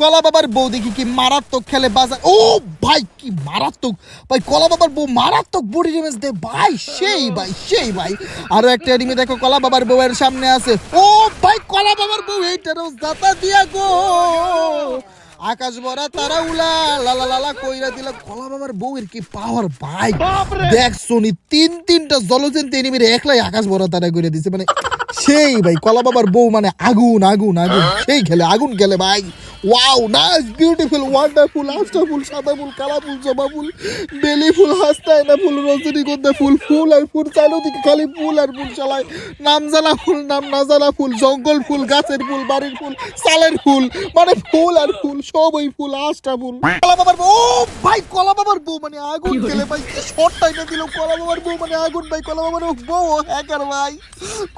কলা বাবার বউ দেখি কি মারাত্মক খেলে বাজার ও ভাই কি মারাত্মক। ভাই কলা বাবার বউ মারাত্মক বডি ড্যামেজ দেয়। ভাই সেই ভাই সেই ভাই। আরও একটা এনিমি দেখো কলা বাবার বউয়ের সামনে আছে। ও ভাই কলা বাবার বউ এইটারও জাতা দিয়া গো। আকাশ ভরা তারা উলা লালা লালা কইরা দিলা। কলা বাবার বউয়ের কি পাওয়ার ভাই। দেখ শুনি তিন তিনটা জলজন্ত এনিমির একলাই আকাশ ভরা তারা করে দিছে। মানে সেই ভাই কলা বাবার বউ মানে আগুন আগুন আগুন। সেই খেলে আগুন খেলে ভাই। ওয়াও নাইস বিউটিফুল ওয়ান্ডারফুল আস্টা ফুল সাদা ফুল কালা ফুল জবা ফুল বেলি ফুল হাস্তায় না ফুল রজনীগন্ধা ফুল ফুল আর ফুল চারিদিকে খালি ফুল আর ফুল চালায়। নামজালা ফুল নাম নাজালা ফুল জঙ্গল ফুল গাছের ফুল বাড়ির ফুল সালের ফুল মানে ফুল আর ফুল সব ওই ফুল আস্টা ফুল কলা বাবার ও ভাই কলা বাবার বউ মানে আগুন খেলে ভাই শর্ট টাইমে দিল কলা বাবার বউ মানে আগুন ভাই কলা বাবার বউ হ্যাকার ভাই।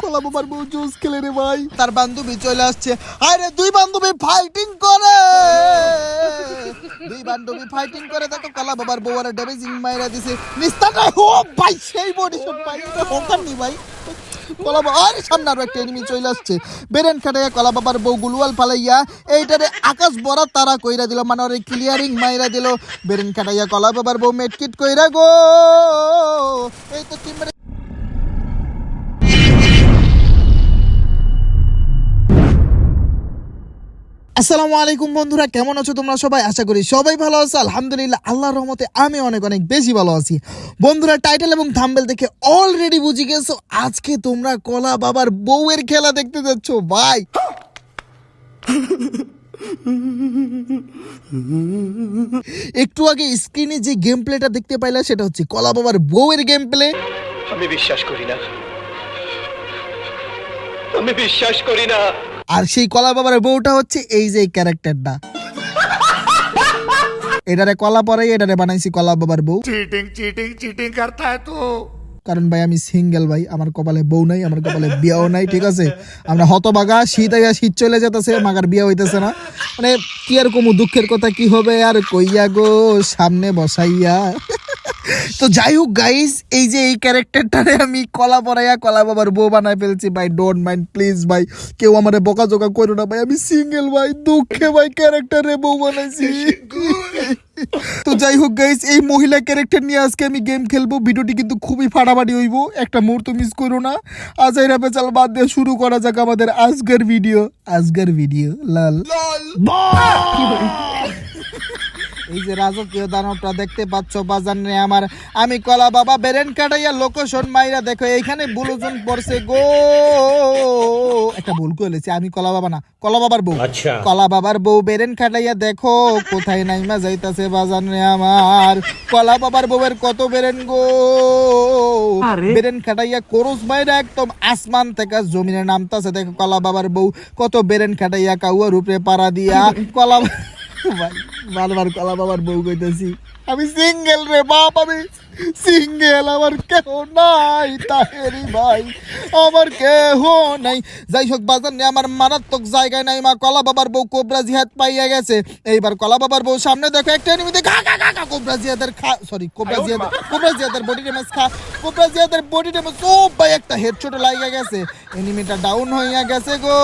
কলা বাবার বউ জুস খেলে রে ভাই। তার বান্ধবী চলে আসছে। আরে দুই বান্ধবী ফাইটিং করে। দুই বান্ধবী ফাইটিং করে কলা বাবার ড্যামেজিং মাইরা দিছে। ভাই, সেই বডি শট ভাই নি ভাই। কলা আরে, সামনে আরও একটা এনিমি চলে আসছে। বেরেন খাটাইয়া কলা বাবার বউ গুলুয়াল ফালাইয়া এইটারে আকাশ বড় তারা কইরা দিল মানে ওরে ক্লিয়ারিং মাইরা দিল। বেরেন খাটাইয়া কলা বাবার বউ মেটকিট কইরা গো। এই তো আসসালামু আলাইকুম বন্ধুরা, কেমন আছো তোমরা সবাই? আশা করি সবাই ভালো আছো। আলহামদুলিল্লাহ, আল্লাহর রহমতে আমি অনেক অনেক বেশি ভালো আছি। বন্ধুরা টাইটেল এবং থাম্বেল দেখে অলরেডি বুঝে গেছো, আজকে তোমরা কলা বাবার বউয়ের খেলা দেখতে যাচ্ছ, ভাই। একটু আগে স্ক্রিনে যে গেম প্লেটা দেখতে পাইলা, সেটা হচ্ছে কলা বাবার বউয়ের গেম প্লে আমি বিশ্বাস করি না। আমি বিশ্বাস করি না। আর সেই কলা বাবার বউটা হচ্ছে এই যে ক্যারেক্টারটা। এটারে কলা পরে এটারে বানাইছি কলা বাবার বউ। চিটিং চিটিং চিটিং করতে তো। কারণ ভাই, আমি সিঙ্গেল ভাই, আমার কপালে বউ নাই, আমার কপালে বিয়াও নাই, ঠিক আছে? আমরা হতবাগা শীত আইয়া শীত চলে যেতেছে, মাগার বিয়া হইতেছে না। মানে কি আর কমু, দুঃখের কথা কি হবে আর কইয়া গো, সামনে বসাইয়া। তো যাই হোক গাইস এই যে এই ক্যারেক্টারটারে আমি কলা পরাইয়া কলা বাবার বউ বানাই ফেলছি। ভাই ডোন্ট মাইন্ড প্লিজ ভাই, কেউ আমারে বকাজোকা করো না ভাই, আমি সিঙ্গেল ভাই, দুঃখে ভাই ক্যারেক্টারে বউ বানাইছি। তো যাই হোক গাইস এই মহিলা ক্যারেক্টার নিয়ে আজকে আমি গেম খেলব। ভিডিওটি কিন্তু খুবই ফাটাফাটি হইব। একটা মুহূর্ত মিস করো না। আজাইরা পেচাল বাদ দিয়ে শুরু করা যাক আমাদের আজকের ভিডিও আজকের ভিডিও লাল। এই যে রাজকীয় দানবটা দেখতে পাচ্ছ বাজার নেই আমার। আমি কলা বাবা বেরেন কাটাইয়া লোকেশন মাইরা দেখো এইখানে বুলুজন পড়ছে গো। একটা ভুল করেছি আমি কলা বাবা না কলা বাবার বউ। আচ্ছা। কলা বাবার বউ বেরেন খাটাইয়া দেখো কোথায় নাইমা যাইতাছে বাজার রে আমার। কলা বাবার বউয়ের কত বেরেন গো। বেরেন খাটাইয়া করুস মাইরা একদম আসমান থেকে জমিনে নামতাছে দেখো কলা বাবার বউ কত বেরেন খাটাইয়া কাউয়ার উপরে পাড়া দিয়া। কলা ভাই বারবার কলা বাবার বউ কইতেছি আমি সিঙ্গেল রে বাপ আমি সিঙ্গেল আমার কেহ নাই তাহেরি ভাই আমার কেহ নাই। যাই হোক বাজার নিয়ে আমার মারাত্মক জায়গায় নাই মা কলা বাবার বউ কোবরা জিহাদ পাইয়া গেছে। এইবার কলা বাবার বউ সামনে দেখো একটা এনিমিতে খা খা খা খা কোবরা জিহাদের খা সরি কোবরা জিহাদ কোবরা জিহাদের বডি ড্যামেজ খা কোবরা জিহাদের বডি ড্যামেজ ও ভাই একটা হেডশট লাগিয়া গেছে। এনিমিটা ডাউন হইয়া গেছে গো।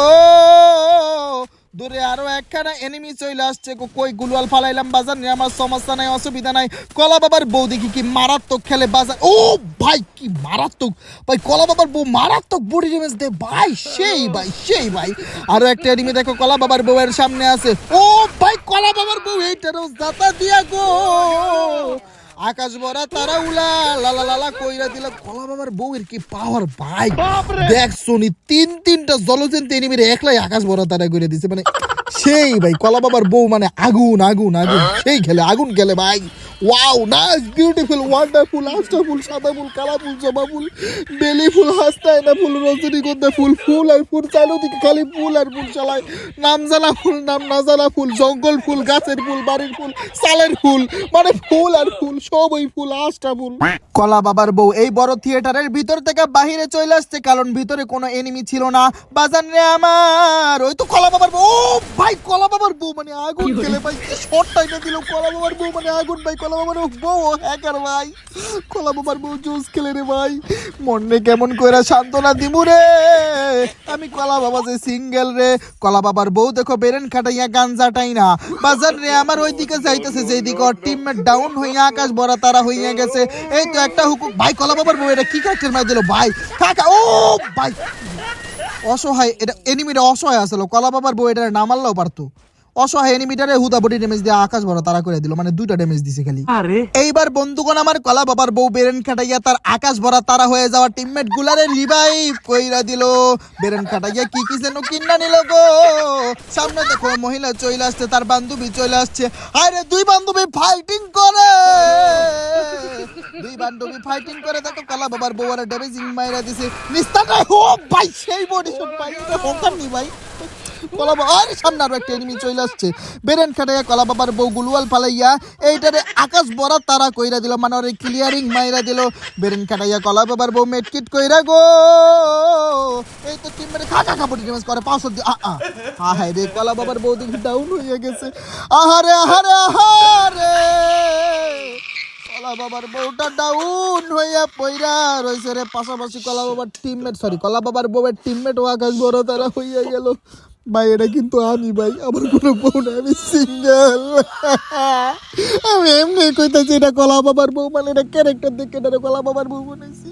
দূরে আরও একখানা এনিমি চলে আসছে কই গুলওয়াল ফালাইলাম বাজার? নিয়ে আমার সমস্যা নাই, অসুবিধা নাই। কলা বাবার বউ দেখি কি মারাত্মক খেলে বাজার। ও ভাই, কি মারাত্মক। ভাই, কলা বাবার বউ মারাত্মক বডি ড্যামেজ দেয়। ভাই, সেই ভাই সেই ভাই। আরও একটা এনিমি দেখো, কলা বাবার বউয়ের সামনে আছে। ও ভাই, কলা বাবার বউ এইটারও জাতা দিয়া গো। আকাশ বরা তারা উলা লালা লালা কইরা দিলা কলা বাবার বউয়ের কি পাওয়ার ভাই। দেখ শুনি তিন তিনটা জলজন্ত এনিমির একলাই আকাশ বরা তারা করে দিছে মানে সেই ভাই কলা বাবার বউ মানে আগুন আগুন আগুন। সেই খেলে আগুন খেলে ভাই। ওয়াও নাইস বিউটিফুল ওয়ান্ডারফুল আস্টা ফুল সাদা ফুল কালা ফুল জবা ফুল বেলি ফুল হাস্তায় না ফুল রজনীগন্ধা ফুল ফুল আর ফুল চারিদিকে খালি ফুল আর ফুল চালায়। নামজালা ফুল নাম নাজালা ফুল জঙ্গল ফুল গাছের ফুল বাড়ির ফুল সালের ফুল মানে ফুল আর ফুল সব ওই ফুল আস্টা ফুল কলা বাবার বউ এই বড় থিয়েটারের ভিতর থেকে বাহিরে চলে আসছে কারণ ভিতরে কোনো এনিমি ছিল না। বাজান রে আমার ওই তো কলা বাবার বউ ভাই কলা বাবার বউ মানে আগুন খেলে ভাই শর্ট টাইমে দিল কলা বাবার বউ মানে আগুন ভাই কলা বাবার বউ হ্যাকার ভাই কলা বাবার বউ জুস খেলে রে ভাই মনে কেমন কইরা সান্ত্বনা দিমু রে আমি কলা বাবা যে সিঙ্গেল রে কলা বাবার বউ দেখো বেরেন খাটাইয়া গাঞ্জাটাই না বাজার রে, আমার ওই দিকে যাইতেছে, যেই দিকে ওর টিমমেট ডাউন হইয়া আকাশ বড় তারা হইয়া গেছে, এই তো একটা হুকুম ভাই কলা বাবার বউ এটা কি কাকের মার দিল ভাই কাকা, ও, ভাই। অসহায় এটা এনিমিটা অসহায় আসলো কলা বাবার বউ এটা নামাল্লাও পারতো অসহায় এনিমিটারে হুদা বডি ড্যামেজ দিয়ে আকাশ বড় তারা করে দিল মানে দুইটা ড্যামেজ দিছে খালি। এইবার বন্ধুগণ আমার কলা বাবার বউ বেরেন খাটাইয়া তার আকাশ ভরা তারা হয়ে যাওয়া টিমমেট গুলারে রিভাইভ কইরা দিল। বেরেন খাটাইয়া কি কি যেন কিনা নিল গো। সামনে দেখো মহিলা চলে আসছে তার বান্ধবী চলে আসছে। আরে দুই বান্ধবী ফাইটিং করে। দুই বান্ধবী ফাইটিং করে দেখো কলা বাবার বউ আর ড্যামেজিং মাইরা দিছে। নিস্তাটা হো ভাই সেই বডি শট ভাই এটা হোকার নি ভাই। কলা আরে সামনে আরও একটা এনিমি চলে আসছে। বেরেন খাটাইয়া কলা বাবার বউ গুলুয়াল পালাইয়া এইটারে আকাশ বড় তারা কইরা দিল মানে ওরে ক্লিয়ারিং মাইরা দিল। বেরেন খাটাইয়া কলা বাবার বউ মেটকিট কইরা, গো! এই তো টিম মেরে খাকা কাপড় ড্যামেজ করে পাঁচশো দি আ আ। আহাই রে কলা বাবার বউ দেখি ডাউন হয়ে গেছে আহারে আহারে আহারে কলা বাবার বউটা ডাউন হইয়া পইরা রইছে রে। পাশাপাশি কলা বাবার টিমমেট সরি কলা বাবার বউয়ের টিমমেট ও আকাশ বড় তারা হইয়া গেল। ভাই এটা কিন্তু আমি, ভাই। আমার কোনো বউ না, আমি সিঙ্গেল আমি এমনি কইতাছি, এটা কলা বাবার বউ মানে এটা ক্যারেক্টার দেখে এটা কলা বাবার বউ বানাইছি।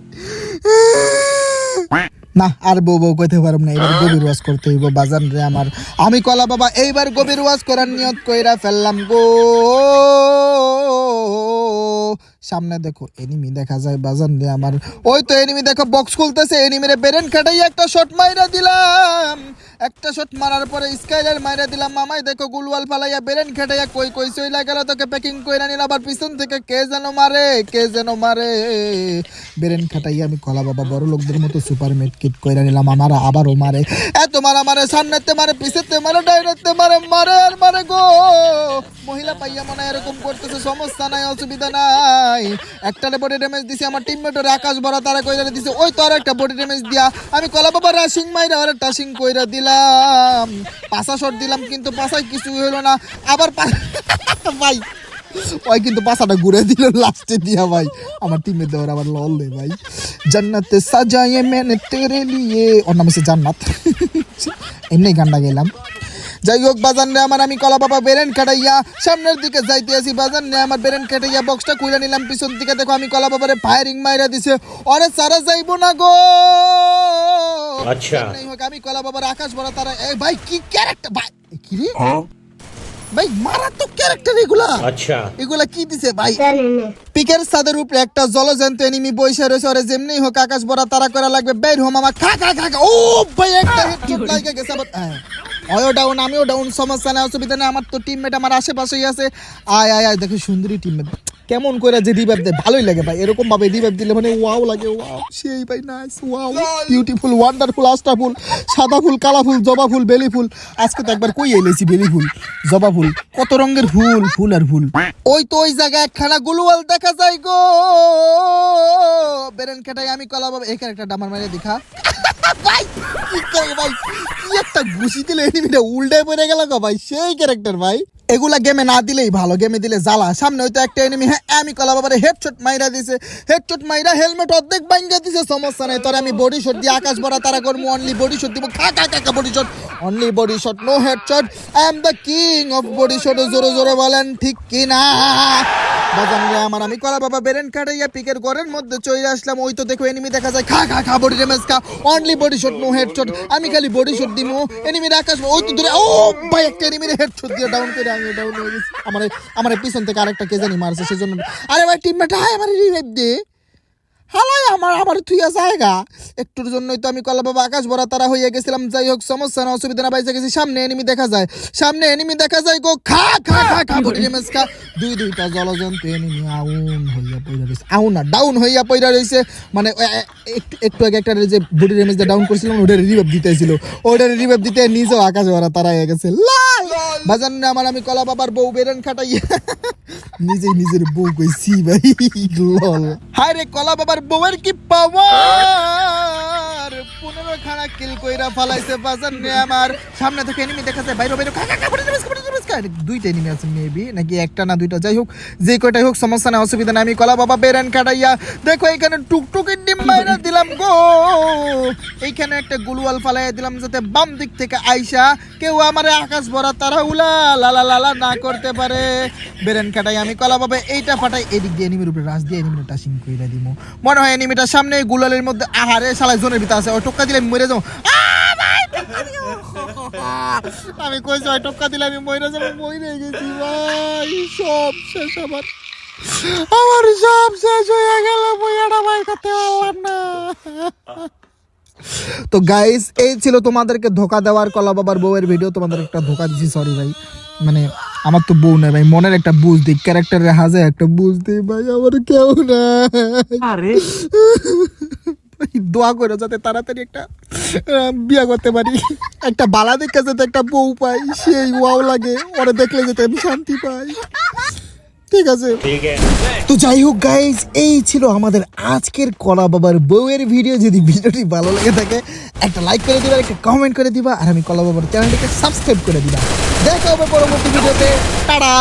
না, আর বউ বউ কইতে পারব না, এবার গভীর ওয়াজ করতে হইব, বাজান রে আমার। আমি কলা বাবা, এইবার গভীর ওয়াজ করার নিয়ত কইরা ফেললাম গো। সামনে দেখো এনিমি দেখা যায় বাজান রে আমার। ওই তো এনিমি দেখো বক্স খুলতেছে এনিমিরে বেরেন কাটাই একটা শট মাইরা দিলাম। একটা শট মারার পরে স্কাইলার মাইরা দিলাম। মামাই দেখো, গুলওয়াল ফালাইয়া বেরেন খাটাইয়া কই কই সইলা গেল তোকে প্যাকিং কইরা নিল আবার পিছন থেকে কে যেন মারে, কে যেন মারে। বেরেন খাটাইয়া আমি কলা বাবা বড় লোকদের মতো সুপার মেট কিট কইরা নিলাম। আমার আবারও মারে। এত মারা মারে সামনেতে মারে, পিছেতে মারে, ডাইরেক্টে মারে মারে আর মারে গো। মহিলা পাইয়া মনে এরকম করতেছে, সমস্যা নাই, অসুবিধা নাই। একটা বডি ড্যামেজ দিছে, আমার টিমমেটের আকাশ ভরা তারা কইরা দিছে, ওই তো আর একটা বডি ড্যামেজ দিয়া। আমি কলা বাবা রাশিং মাইরা আর টাশিং কইরা দিলাম। পাসা শট দিলাম, কিন্তু পাসায় কিছু হইল না। আবার ভাই, ওই কিন্তু পাসাটা ঘুরে দিল লাস্টে দিয়া, ভাই। আমার টিমে দেওয়ার আবার লল দে ভাই। জান্নাতে সাজায়ে মেনে তেরে লিয়ে ওর নাম হচ্ছে জান্নাত। এমনি গানটা গেলাম যাই হোক বাজানে আমার আমি কলা বাবা বেরেন কাটাইয়া সামনের দিকে যাইতে আসি বাজানে আমার বেরেন কাটাইয়া বক্সটা খুলে নিলাম পিছন দিকে দেখো আমি কলা বাবারে ফায়ারিং মাইরা দিছে। অরে সারা যাইবো না গো! আচ্ছা। আমি কলা বাবার আকাশ বড় তারা এই ভাই কি ক্যারেক্টার ভাই কি রে? হ্যাঁ? ভাই মারাত্মক ক্যারেক্টার এগুলা। আচ্ছা। এগুলা কি দিছে ভাই? পিকের সাদের উপরে একটা জলজন্ত এনিমি বইসা রয়েছে। ওরে যেমনি হোক আকাশ বড়া তারা করা লাগবে। বের হোম আমার খা খা খা ও ভাই একটা হেডশট লাগে গেছে আবার। অয়ও ডাউন আমিও ডাউন সমস্যা নেই, অসুবিধা নেই, আমার তো টিমমেট আমার আশেপাশেই আছে। আয় আয় আয়, দেখো সুন্দরী টিমমেট কেমন করে যে রিভাইভ দেয়, ভালোই লাগে ভাই এরকম ভাবে রিভাইভ দিলে মানে ওয়াও লাগে ওয়াও সেই ভাই নাইস ওয়াও বিউটিফুল ওয়ান্ডারফুল আস্টা ফুল সাদা ফুল, কালা ফুল, জবা ফুল, বেলি ফুল। আজকে তো একবার কই এলেছি বেলি ফুল, জবা ফুল। কত রঙের ফুল ফুল আর ফুল। ওই তো ওই জায়গায় একখানা গুলুয়াল দেখা যায় গো। বেরেন কেটাই, আমি কলা বাবা এই ক্যারেক্টারটা আমার মাইরে দেখা। ভাই, কি করে ভাই? কি একটা ঘুষি দিলে এনিমিটা উল্টে পড়ে গেল গো ভাই, সেই ক্যারেক্টার ভাই। এগুলা গেমে না দিলেই ভালো গেমে দিলে জ্বালা। সামনে হয়তো একটা এনিমি হ্যাঁ আমি কলা বাবারে হেডশট মাইরা দিছে। হেডশট মাইরা হেলমেট অর্ধেক বাইঙ্গা দিছে, সমস্যা নাই, তোর আমি বডি শট দিয়ে আকাশ ভরা তারা করব অনলি বডি শট দিব, খা খা খা body shot only body shot no headshot I am the king of body shot জোরে জোরে বলেন, ঠিক কি না বাজান রে আমার, আমি কলা বাবা বেরেন কাটাইয়া পিকের ঘরের মধ্যে চলে আসলাম, ওই তো দেখো এনিমি দেখা যায়, খা খা খা বডি ড্যামেজ খা only body shot no headshot আমি খালি বডি শট দিমু এনিমির আকাশ, ওই তো দূরে, ও ভাই, একটা এনিমির হেডশট দিয়ে ডাউন করে আমি ডাউন হয়ে গেছি আমার আমার পিছন থেকে আরেকটা কে জানি মারছে সেজন্য আরে ভাই টিমমেট হাই আমার রিভাইভ দে। হালাই আমার আবার থুইয়া জায়গা। একটুর জন্যই তো আমি কলা বাবা আকাশ ভরা তারা হইয়া গেছিলাম। যাই হোক সমস্যা না অসুবিধা না বাইসে গেছি। সামনে এনিমি দেখা যায়। সামনে এনিমি দেখা যায় গো। খা খা খা খা বডি ড্যামেজ খা দুই দুইটা জলজন্ত এনিমি আউন হইয়া পইরা রইছে। আউন না ডাউন হইয়া পইরা রইছে। মানে একটু একটু আগে একটা যে বডি ড্যামেজ ডাউন করছিলাম ওটার রিভাইভ দিতেছিল। ওটার রিভাইভ দিতে নিজেও আকাশ ভরা তারা হয়ে গেছে। লাল বাজান আমার আমি কলা বাবার বউ বেরেন খাটাইয়া নিজে নিজের বউ কইছি ভাই, লল। হায় রে, কলা বাবার বউয়ের কি পাওয়ার? পনেরো খানা কিল কইরা ফালাইছে রে আমার। সামনে থেকে এনিমি দেখা যায় বাইরে বাইরে আর দুইটা এনিমি আছে মেবি নাকি একটা না দুইটা, যাই হোক, যে কয়টাই হোক, সমস্যা না অসুবিধা নেই। আমি কলা বাবা বেরেন কাটাইয়া দেখো এখানে টুকটুকির ডিম মাইরা দিলাম গো। এইখানে একটা গুলুয়াল ফালাইয়া দিলাম যাতে বাম দিক থেকে আইসা কেউ আমার আকাশ ভরা তারা উলা লালা লালা না করতে পারে। বেরেন কাটাই আমি কলা বাবা এইটা ফাটাই, এদিক দিয়ে এনিমির উপরে রাস দিয়ে এনিমিটা টাসিং কইরা দিব মনে হয় এনিমিটার সামনে গুলালের মধ্যে, আহারে সালাই জোনের ভিতরে আছে ওই টক্কা দিলে মরে টক্কা দিও। আমি কইছি ওই টক্কা দিলে আমি মরে যাব। মরে গেছি, ভাই, সব শেষ আমার। আমার সব শেষ হয়ে গেল বইয়াটা ভাই করতে পারলাম না। তো গাইস এই ছিল তোমাদেরকে ধোকা দেওয়ার কলা বাবার বউয়ের ভিডিও তোমাদের একটা ধোকা দিছি সরি ভাই। মানে আমার তো বউ নাই ভাই, মনের একটা বুঝ দিই ক্যারেক্টারের হাজে একটা বুঝ দিই, ভাই, আমার কেউ না আরে। দোয়া করে যাতে তাড়াতাড়ি একটা বিয়া করতে পারি। একটা বালা দেখে যাতে একটা বউ পাই সেই ওয়াও লাগে। ওরা দেখলে যাতে আমি শান্তি পাই। ঠিক আছে? তো যাই হোক গাইজ এই ছিল আমাদের আজকের কলা বাবার বউয়ের ভিডিও যদি ভিডিওটি ভালো লেগে থাকে একটা লাইক করে দিবা একটা কমেন্ট করে দিবা আর আমি কলা বাবার চ্যানেলটিকে সাবস্ক্রাইব করে দিবা। দেখা হবে পরবর্তী ভিডিওতে টাটা!